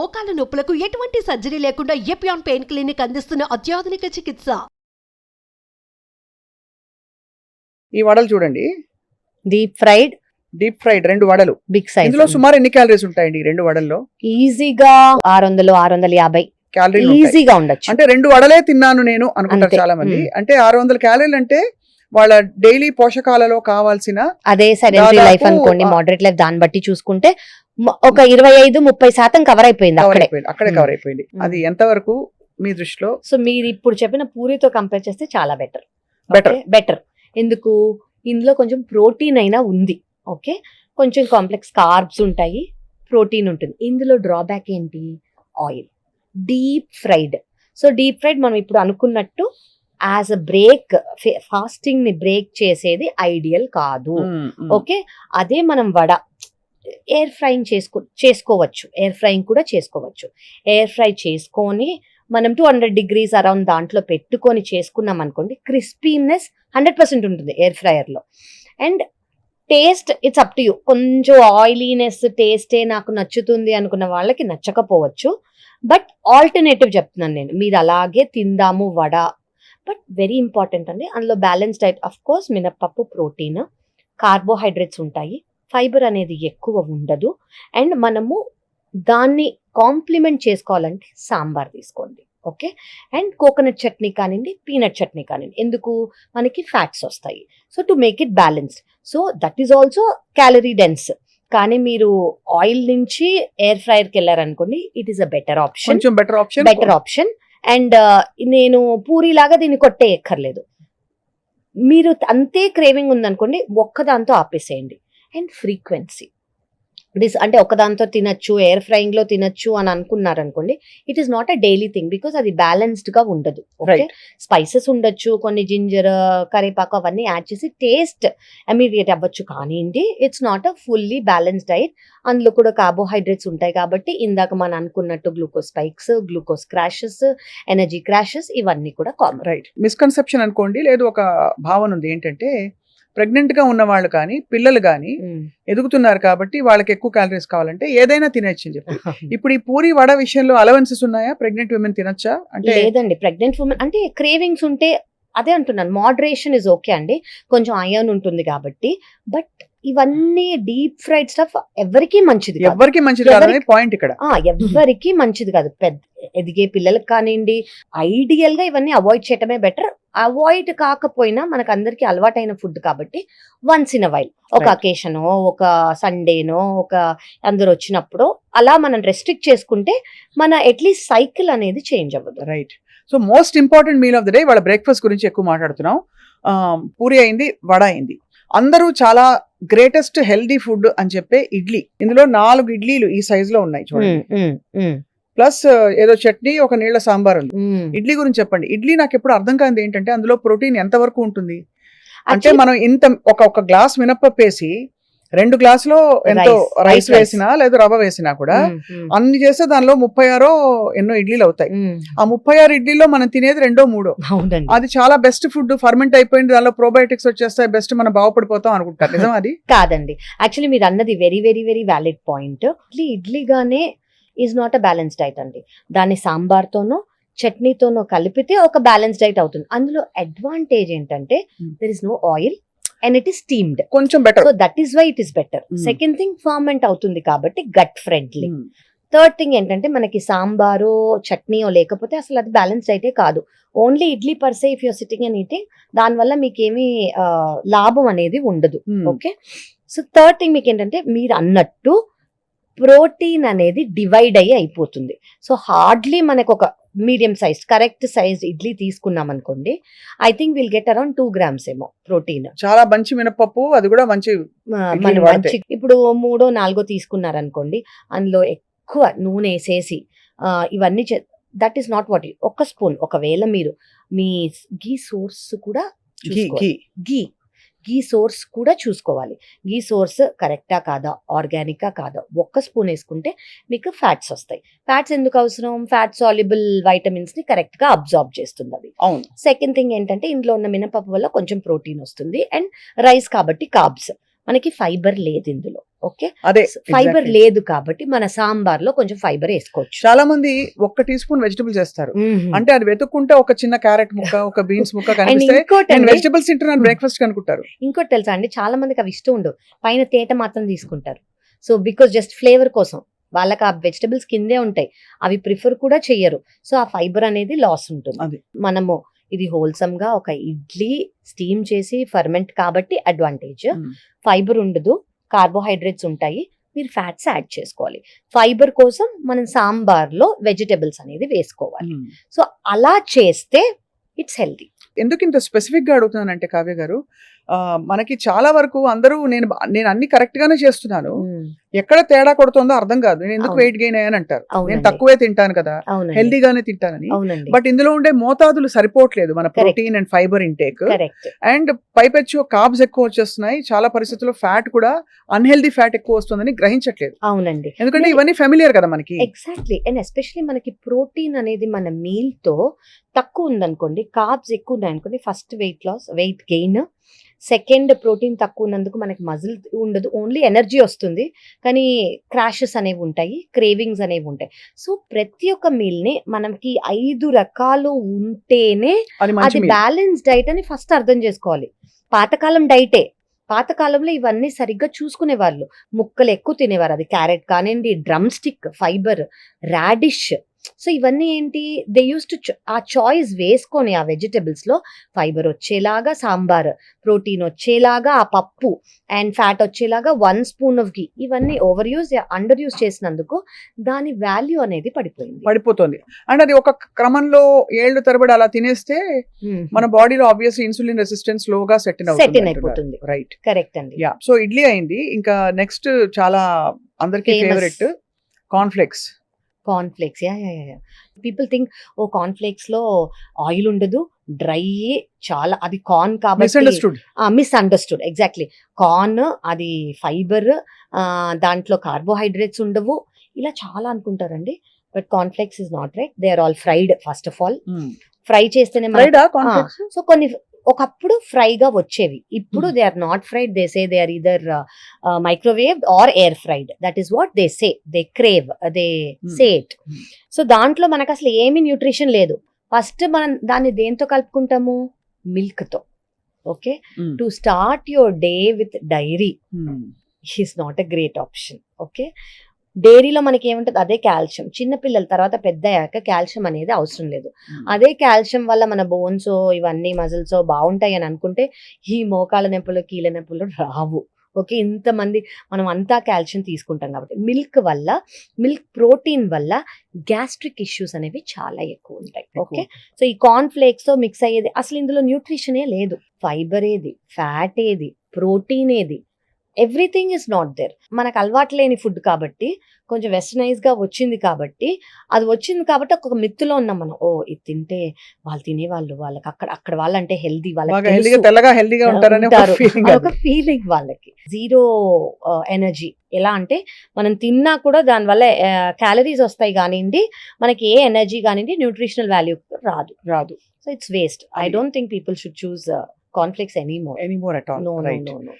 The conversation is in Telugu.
మోకాల నొప్పులకు ఎటువంటి సర్జరీ లేకుండా ఎపియాన్ పెయిన్ క్లినిక్ అందిస్తున్న అత్యాధునిక చికిత్స. ఈ వడలు చూడండి. డీప్ ఫ్రైడ్ డీప్ ఫ్రైడ్ రెండు వడలు. బిగ్ సైజ్ ఇందులో సుమారు ఎన్ని క్యాలరీస్ ఉంటాయండి ఈ రెండు వడల్లో? ఈజీగా ఆరు వందలు ఆరు వందల యాభై క్యాలరీలు ఈజీగా ఉండొచ్చు. అంటే రెండు వడలే తిన్నాను నేను అనుకుంటారు అంతే. చాలా మంది మ్మ్. అంటే ఆరు వందల క్యాలరీలు అంటే వాళ్ళ డైలీ పోషకాలలో కావాల్సిన అదే సెడెంటరీ దాదాపు, లైఫ్ అనుకోండి ఆ, మోడరేట్ లైఫ్ దాన్ని బట్టి చూసుకుంటే ఒక ఇరవై ఐదు ముప్పై శాతం కవర్ అయిపోయింది అక్కడే. కవర్ అయిపోయింది. అది ఎంతవరకు మీ దృష్టిలో? సో మీరు ఇప్పుడు చెప్పిన పూరితో కంపేర్ చేస్తే చాలా బెటర్ Better. బెటర్ ఎందుకు? ఇందులో కొంచెం ప్రోటీన్ అయినా ఉంది. ఓకే కొంచెం కాంప్లెక్స్ కార్బ్స్ ఉంటాయి ప్రోటీన్ ఉంటుంది. ఇందులో డ్రాబ్యాక్ ఏంటి? Oil deep fried so deep fried మనం ఇప్పుడు అనుకున్నట్టు యాజ్ అ బ్రేక్ ఫాస్టింగ్ని బ్రేక్ చేసేది ఐడియల్ కాదు. ఓకే అదే మనం వడ. ఎయిర్ ఫ్రైయింగ్ చేసుకో చేసుకోవచ్చు. ఎయిర్ ఫ్రైయింగ్ కూడా చేసుకోవచ్చు. ఎయిర్ ఫ్రై చేసుకొని మనం టూ హండ్రెడ్ డిగ్రీస్ అరౌండ్ దాంట్లో పెట్టుకొని చేసుకున్నాం అనుకోండి క్రిస్పీనెస్ హండ్రెడ్ పర్సెంట్ ఉంటుంది air ఫ్రైయర్లో and taste it's up to you కొంచెం ఆయిలీనెస్ టేస్టే నాకు నచ్చుతుంది అనుకున్న వాళ్ళకి నచ్చకపోవచ్చు. బట్ ఆల్టర్నేటివ్ చెప్తున్నాను నేను. మీరు అలాగే తిందాము వడ. బట్ వెరీ ఇంపార్టెంట్ అండి అందులో బ్యాలెన్స్ డైట్ అఫ్ కోర్స్ మినప్పప్పు ప్రోటీన్ కార్బోహైడ్రేట్స్ ఉంటాయి. ఫైబర్ అనేది ఎక్కువ ఉండదు. అండ్ మనము దాన్ని కాంప్లిమెంట్ చేసుకోవాలంటే సాంబార్ తీసుకోండి. ఓకే? అండ్ కోకోనట్ చట్నీ కానివ్వండి పీనట్ చట్నీ కానివ్వండి. ఎందుకు? మనకి ఫ్యాట్స్ వస్తాయి. So to make it balanced. So that is also calorie dense. కానీ మీరు ఆయిల్ నుంచి ఎయిర్ ఫ్రైయర్కి వెళ్ళారనుకోండి it is a better option. Better option. Better option. And నేను పూరి లాగా దీన్ని కొట్టేయక్కర్లేదు. మీరు అంతే క్రేవింగ్ ఉందనుకోండి ఒక్కదాంతో ఆపేసేయండి. And frequency. దిస్ అంటే ఒకదాంతో తినచ్చు ఎయిర్ ఫ్రైయింగ్లో తినచ్చు అని అనుకున్నారు అనుకోండి it is not a daily thing because అది బ్యాలెన్స్డ్గా ఉండదు. ఓకే. స్పైసెస్ ఉండొచ్చు కొన్ని జింజర్ కరివేపాకు అవన్నీ యాడ్ చేసి టేస్ట్ అమీడియట్ అవ్వచ్చు. కానివ్వండి it's not a fully balance diet అందులో కూడా కార్బోహైడ్రేట్స్ ఉంటాయి కాబట్టి ఇందాక మనం అనుకున్నట్టు glucose spikes glucose crashes energy crashes ఇవన్నీ కూడా కామన్ రైట్ మిస్కన్సెప్షన్ అనుకోండి లేదు ఒక భావన ఉంది ఏంటంటే ప్రెగ్నెంట్గా ఉన్న వాళ్ళు కానీ పిల్లలు కానీ ఎదుగుతున్నారు కాబట్టి వాళ్ళకి ఎక్కువ క్యాలరీస్ కావాలంటే ఏదైనా తినచ్చు అని చెప్పి. ఇప్పుడు ఈ పూరి వడ విషయంలో అలవెన్సెస్ ఉన్నాయా? ప్రెగ్నెంట్ విమెన్ తినచ్చా? అంటే లేదండి. ప్రెగ్నెంట్ ఉమెన్ అంటే క్రేవింగ్స్ ఉంటే అదే అంటున్నాను. మోడరేషన్ ఇస్ ఓకే అండి. కొంచెం అయర్న్ ఉంటుంది కాబట్టి. బట్ ఇవన్నీ డీప్ ఫ్రైడ్ స్టఫ్ ఎవరికీ మంచిది కాదు. ఎవరికి మంచిది కాదనే పాయింట్ ఇక్కడ. ఆ, ఎవ్వరికీ మంచిది కాదు. పెద్ద ఎదిగే పిల్లలకి కానివ్వండి ఐడియల్గా ఇవన్నీ అవాయిడ్ చేయటమే బెటర్ అవాయిడ్ కాకపోయినా మనకు అందరికి అలవాటైన ఫుడ్ కాబట్టి వన్స్ ఇన్ వైల్ ఒక. అకేషనో ఒక సండేనో ఒక అందరు వచ్చినప్పుడు అలా మనం రెస్ట్రిక్ట్ చేసుకుంటే మన అట్లీస్ట్ సైకిల్ అనేది చేంజ్ అవ్వదు. Right so most important meal of the day వాళ్ళ బ్రేక్ఫాస్ట్ గురించి ఎక్కువ మాట్లాడుతున్నాం. పూరి అయింది వడ అయింది. అందరూ చాలా గ్రేటెస్ట్ హెల్దీ ఫుడ్ అని చెప్పే ఇడ్లీ. ఇందులో నాలుగు ఇడ్లీలు ఈ సైజ్లో ఉన్నాయి చూడండి. ప్లస్ ఏదో చట్నీ ఒక నీళ్ళ సాంబార్ ఉంది. ఇడ్లీ గురించి చెప్పండి. ఇడ్లీ నాకు ఎప్పుడు అర్థం కాదు ఏంటంటే అందులో ప్రోటీన్ ఎంత వరకు ఉంటుంది? అంటే మనం ఇంత ఒక ఒక గ్లాస్ మినప్పప్పు వేసి రెండు గ్లాసులో ఎంతో రైస్. వేసినా లేదా రవ్వ వేసినా కూడా అన్ని చేస్తే దానిలో ముప్పై ఆరో ఎన్నో ఇడ్లీలు అవుతాయి. ఆ ముప్పై ఆరు ఇడ్లీలో మనం తినేది రెండో మూడో. అది చాలా బెస్ట్ ఫుడ్ ఫర్మెంట్ అయిపోయింది దానిలో ప్రోబయోటిక్స్ వచ్చేస్తాయి బెస్ట్ మనం బాగుపడిపోతాం అనుకుంటారు. నిజం అది? కాదండి. యాక్చువల్లీ మీరు అన్నది very very very valid point. Idli ఇడ్లీగానే is not a balance diet అండి. దాన్ని సాంబార్తోనో చట్నీతోనో కలిపితే ఒక బ్యాలెన్స్ డైట్ అవుతుంది. అందులో అడ్వాంటేజ్ ఏంటంటే. There is no oil and it is steamed కొంచెం better so that is why it is better. Second thing ferment అవుతుంది కాబట్టి గట్ ఫ్రెండ్లీ థర్డ్ థింగ్ ఏంటంటే మనకి సాంబారో చట్నీయో లేకపోతే అసలు అది బ్యాలెన్స్ అయితే కాదు. Only idli per se if you're sitting and eating దానివల్ల మీకేమీ లాభం అనేది ఉండదు. ఓకే సో థర్డ్ థింగ్ మీకు ఏంటంటే మీరు అన్నట్టు ప్రోటీన్ అనేది డివైడ్ అయ్యి అయిపోతుంది. సో హార్డ్లీ మనకు ఒక medium size correct size idli తీసుకున్నాం అనుకోండి I think will get around two grams ఏమో ప్రోటీన్. చాలా మంచి మినపప్పు అది కూడా మంచి. మంచి ఇప్పుడు మూడో నాలుగో తీసుకున్నారనుకోండి అందులో ఎక్కువ నూనె వేసేసి ఇవన్నీ దట్ ఈస్ నాట్ వాట్ ఒక స్పూన్ ఒకవేళ మీరు మీ గీ సోర్స్ కూడా గీ గీ సోర్స్ కూడా చూసుకోవాలి. గీ సోర్స్ కరెక్టా కాదా? ఆర్గానికా కాదా? ఒక్క స్పూన్ వేసుకుంటే మీకు ఫ్యాట్స్ వస్తాయి. ఫ్యాట్స్ ఎందుకు అవసరం? ఫ్యాట్ సాల్యుబుల్ వైటమిన్స్ని కరెక్ట్గా అబ్జార్బ్ చేస్తుంది అవి అవును. సెకండ్ థింగ్ ఏంటంటే ఇందులో ఉన్న మినపప్పు వల్ల కొంచెం ప్రోటీన్ వస్తుంది. అండ్ రైస్ కాబట్టి కార్బ్స్ మనకి ఫైబర్ లేదు ఇందులో ఓకే? అదే ఫైబర్. లేదు కాబట్టి మన సాంబార్లో కొంచెం ఫైబర్ వేసుకోవచ్చు. చాలా మంది ఒక్క టీ స్పూన్ వెజిటబుల్ చేస్తారు. అంటే అది వెతుక్కుంటే ఒక చిన్న క్యారెట్ ముక్క ఒక బీన్స్ ముక్క వెజిటబుల్స్ తింటున్నాను బ్రేక్ఫాస్ట్ అనుకుంటారు. ఇంకోటి తెలుసా అండి? చాలా మందికి అవి ఇష్టం ఉండవు. పైన తేట మాత్రం తీసుకుంటారు. సో బికాస్ జస్ట్ ఫ్లేవర్ కోసం. వాళ్ళకి ఆ వెజిటబుల్స్ కిందే ఉంటాయి. అవి ప్రిఫర్ కూడా చెయ్యరు. సో ఆ ఫైబర్ అనేది లాస్ ఉంటుంది. అది. మనము ఇది హోల్సమ్గా ఒక ఇడ్లీ స్టీమ్ చేసి ఫర్మెంట్ కాబట్టి అడ్వాంటేజ్. ఫైబర్ ఉండదు కార్బోహైడ్రేట్స్ ఉంటాయి. మీరు ఫ్యాట్స్ యాడ్ చేసుకోవాలి. ఫైబర్ కోసం మనం సాంబార్లో వెజిటబుల్స్ అనేది వేసుకోవాలి. సో అలా చేస్తే ఇట్స్ హెల్తీ ఎందుకు ఇంత స్పెసిఫిక్గా అడుగుతున్నానంటే కావ్య గారు మనకి చాలా వరకు అందరూ నేను నేను అన్ని కరెక్ట్ గానే చేస్తున్నాను. ఎక్కడ తేడా కొడుతుందో అర్థం కాదు. నేను ఎందుకు. వెయిట్ గెయిన్ అయ్యాను అంటారు? నేను. తక్కువే తింటాను కదా. హెల్దీగానే తింటానని. బట్ ఇందులో ఉండే మోతాదులు సరిపోవట్లేదు మన. Protein and fibre intake. And పైపెచ్చు కాబ్స్ ఎక్కువ వచ్చేస్తున్నాయి. చాలా పరిస్థితుల్లో ఫ్యాట్ కూడా అన్హెల్దీ ఫ్యాట్ ఎక్కువ వస్తుందని గ్రహించట్లేదు. అవునండి. ఎందుకంటే ఇవన్నీ ఫెమిలియర్ కదా మనకి. ఎగ్జాక్ట్లీ అండ్ ఎస్పెషలీ మనకి ప్రోటీన్ అనేది మన మీల్తో తక్కువ ఉందనుకోండి కార్బ్స్ ఎక్కువ ఉన్నాయనుకోండి first weight loss weight gain second protein తక్కువ ఉన్నందుకు మనకి మజిల్ ఉండదు ఓన్లీ ఎనర్జీ వస్తుంది. కానీ క్రాషెస్ అనేవి ఉంటాయి క్రేవింగ్స్ అనేవి ఉంటాయి. సో ప్రతి ఒక్క మీల్ని మనకి ఐదు రకాలు ఉంటేనే అది. బ్యాలెన్స్ డైట్ అని ఫస్ట్ అర్థం చేసుకోవాలి. పాతకాలం డైటే. పాతకాలంలో ఇవన్నీ సరిగ్గా చూసుకునేవాళ్ళు. ముక్కలు ఎక్కువ తినేవారు. అది క్యారెట్ కానివ్వండి drumstick fibre radish so ఇవన్నీ ఏంటి? దే యూస్ టు ఆ చాయిస్ వేసుకొని ఆ వెజిటబుల్స్లో ఫైబర్ వచ్చేలాగా సాంబార్ ప్రోటీన్ వచ్చేలాగా ఆ పప్పు అండ్ ఫ్యాట్ వచ్చేలాగా వన్ స్పూన్ ఆఫ్ గీ ఇవన్నీ ఓవర్ యూజ్ అండర్ యూజ్ చేసినందుకు దాని వాల్యూ అనేది పడిపోయింది. పడిపోతుంది. అండ్ అది ఒక క్రమంలో ఏళ్ళు తరబడి అలా తినేస్తే. మన బాడీలో ఆబ్వియస్ ఇన్సులిన్ రెసిస్టెన్స్ లోగా సెట్ in అయిపోతుంది. రైట్ కరెక్ట్ అండి. యా సో ఇడ్లీ అయింది. ఇంకా నెక్స్ట్ చాలా అందరికి. Favourite cornflakes corn flakes yeah yeah yeah people think oh corn ఫ్లేక్స్లో oil ఉండదు డ్రై చాలా అది కార్న్ కాబట్టి మిస్ అండర్స్టూడ్ ఎగ్జాక్ట్లీ కార్న్ అది ఫైబర్ దాంట్లో కార్బోహైడ్రేట్స్ ఉండవు. ఇలా చాలా అనుకుంటారండి. But corn flakes is not right they are all fried first of all fry చేస్తేనే కార్న్ఫ్లెక్స్ సో కొన్ని ఒకప్పుడు ఫ్రైగా వచ్చేవి. ఇప్పుడు Hmm. They are not fried. They say they are either microwave or air fried that is what they say they crave they. Say it. So దాంట్లో మనకు అసలు ఏమి న్యూట్రిషన్ లేదు. ఫస్ట్ మనం దాన్ని దేంతో కలుపుకుంటాము? మిల్క్తో okay to start your day with dairy is not a great option okay డైరీలో మనకి ఏముంటుంది అదే కాల్షియం. చిన్న పిల్లల తర్వాత పెద్ద అయ్యాక కాల్షియం అనేది అవసరం లేదు. అదే కాల్షియం వల్ల మన బోన్స్ ఇవన్నీ మజిల్స్ బాగుంటాయి అని అనుకుంటే ఈ మోకాల నొప్పులు కీళ్ళ నొప్పులు రావు. ఓకే? ఇంతమంది మనం అంతా కాల్షియం తీసుకుంటాం కాబట్టి. మిల్క్ వల్ల మిల్క్ ప్రోటీన్ వల్ల గ్యాస్ట్రిక్ ఇష్యూస్ అనేవి చాలా ఎక్కువ ఉంటాయి. ఓకే? సో ఈ తో మిక్స్ అయ్యేది. అసలు ఇందులో న్యూట్రిషనే లేదు. ఫైబర్ ఏది? ఫ్యాట్ ఏది? ప్రోటీన్ ఏది? Everything is not there. మనకు అలవాటు లేని ఫుడ్ కాబట్టి కొంచెం వెస్టర్నైజ్గా వచ్చింది కాబట్టి అది వచ్చింది కాబట్టి ఒక మిత్తులో ఉన్నాం మనం. ఓ ఇది తింటే వాళ్ళు తినేవాళ్ళు వాళ్ళకి అక్కడ అక్కడ వాళ్ళంటే హెల్దీ వాళ్ళకి హెల్దీగా తెలుసు. తెల్లగా హెల్దీగా ఉంటారని ఒక ఉంటారు. ఫీలింగ్ వాళ్ళకి. జీరో ఎనర్జీ ఎలా అంటే మనం తిన్నా కూడా దానివల్ల క్యాలరీస్ వస్తాయి కానివ్వండి మనకి ఏ ఎనర్జీ కానివ్వండి న్యూట్రిషనల్ వాల్యూ రాదు. రాదు. So it's waste I don't think people should choose cornflakes any more anymore at all no no no